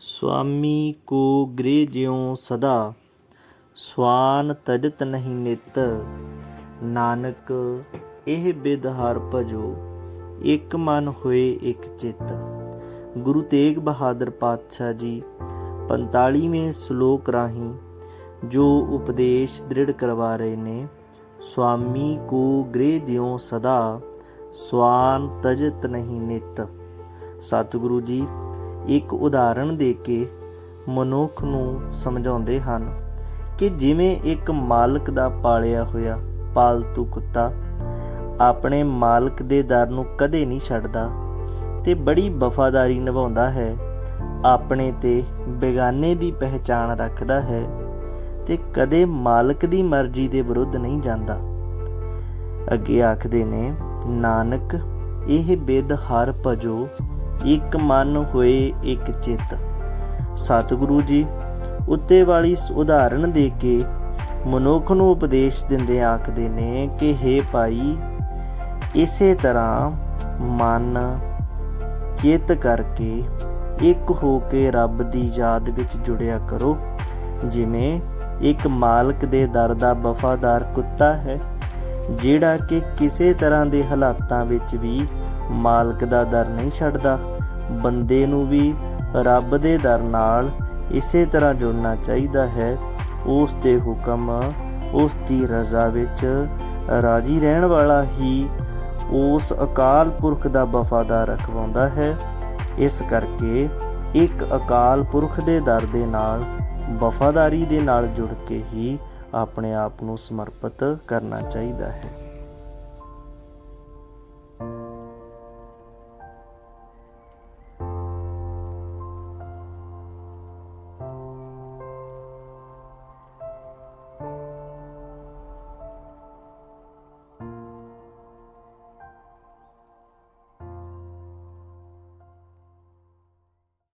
ਸੁਆਮੀ ਕੋ ਗ੍ਰੇ ਜਿਉ ਸਦਾ, ਸਵਾਨ ਤਜਤ ਨਹੀਂ ਨਿਤ। ਨਾਨਕ, ਇਹ ਬਿਦ ਹਰ ਭਜੋ, ਇੱਕ ਮਨ ਹੋਏ ਇੱਕ ਚਿੱਤ। ਗੁਰੂ ਤੇਗ ਬਹਾਦਰ ਪਾਤਸ਼ਾਹ ਜੀ 45ਵੇਂ ਸ਼ਲੋਕ ਰਾਹੀਂ ਜੋ ਉਪਦੇਸ਼ ਦ੍ਰਿੜ ਕਰਵਾ ਰਹੇ ਨੇ, ਸੁਆਮੀ ਕੋ ਗ੍ਰਹਿ ਦਿਓ ਸਦਾ, ਸਵਾਨ ਤਜਤ ਨਹੀਂ ਨਿਤ। ਸਤਿਗੁਰੂ ਜੀ ਇੱਕ ਉਦਾਹਰਣ ਦੇ ਕੇ ਮਨੁੱਖ ਨੂੰ ਸਮਝਾਉਂਦੇ ਹਨ ਕਿ ਜਿਵੇਂ ਇੱਕ ਮਾਲਕ ਦਾ ਪਾਲਿਆ ਹੋਇਆ ਪਾਲਤੂ ਕੁੱਤਾ ਆਪਣੇ ਮਾਲਕ ਦੇ ਦਰ ਨੂੰ ਕਦੇ ਨਹੀਂ ਛੱਡਦਾ ਤੇ ਬੜੀ ਵਫਾਦਾਰੀ ਨਿਭਾਉਂਦਾ ਹੈ, ਆਪਣੇ ਤੇ ਬੇਗਾਨੇ ਦੀ ਪਹਿਚਾਣ ਰੱਖਦਾ ਹੈ ਤੇ ਕਦੇ ਮਾਲਕ ਦੀ ਮਰਜ਼ੀ ਦੇ ਵਿਰੁੱਧ ਨਹੀਂ ਜਾਂਦਾ। ਅੱਗੇ ਆਖਦੇ ਨੇ, ਨਾਨਕ, ਇਹ ਬਿਦ ਹਰ ਭਜੋ ਇੱਕ ਮਨ ਹੋਏ ਇੱਕ ਚਿੱਤ। ਸਤਿਗੁਰੂ ਜੀ, ਉੱਤੇ ਵਾਲੀ ਇਸ ਉਦਾਹਰਣ ਦੇ ਕੇ ਮਨੁੱਖ ਨੂੰ ਉਪਦੇਸ਼ ਦਿੰਦੇ ਆਖਦੇ ਨੇ ਕਿ हे ਭਾਈ, ਇਸੇ ਤਰ੍ਹਾਂ ਮਨ, ਚਿੱਤ ਕਰਕੇ ਇੱਕ ਹੋ ਕੇ ਰੱਬ ਦੀ ਯਾਦ ਵਿੱਚ ਜੁੜਿਆ ਕਰੋ। ਜਿਵੇਂ ਇੱਕ ਮਾਲਕ ਦੇ ਦਰ ਦਾ ਵਫਾਦਾਰ ਕੁੱਤਾ ਹੈ, ਜਿਹੜਾ ਕਿ ਕਿਸੇ ਤਰ੍ਹਾਂ ਦੇ ਹਾਲਾਤਾਂ ਵਿੱਚ ਵੀ ਮਾਲਕ ਦਾ ਦਰ ਨਹੀਂ ਛੱਡਦਾ। ਬੰਦੇ ਨੂੰ ਵੀ ਰੱਬ ਦੇ ਦਰ ਨਾਲ ਇਸੇ ਤਰ੍ਹਾਂ ਜੁੜਨਾ ਚਾਹੀਦਾ ਹੈ। ਉਸ ਦੇ ਹੁਕਮ, ਉਸ ਦੀ ਰਜ਼ਾ ਵਿੱਚ ਰਾਜੀ ਰਹਿਣ ਵਾਲਾ ਹੀ ਉਸ ਅਕਾਲ ਪੁਰਖ ਦਾ ਵਫਾਦਾਰ ਰਖਵਾਉਂਦਾ ਹੈ। ਇਸ ਕਰਕੇ ਇੱਕ ਅਕਾਲ ਪੁਰਖ ਦੇ ਦਰ ਦੇ ਨਾਲ, ਵਫਾਦਾਰੀ ਦੇ ਨਾਲ ਜੁੜ ਕੇ ਹੀ ਆਪਣੇ ਆਪ ਨੂੰ ਸਮਰਪਿਤ ਕਰਨਾ ਚਾਹੀਦਾ ਹੈ।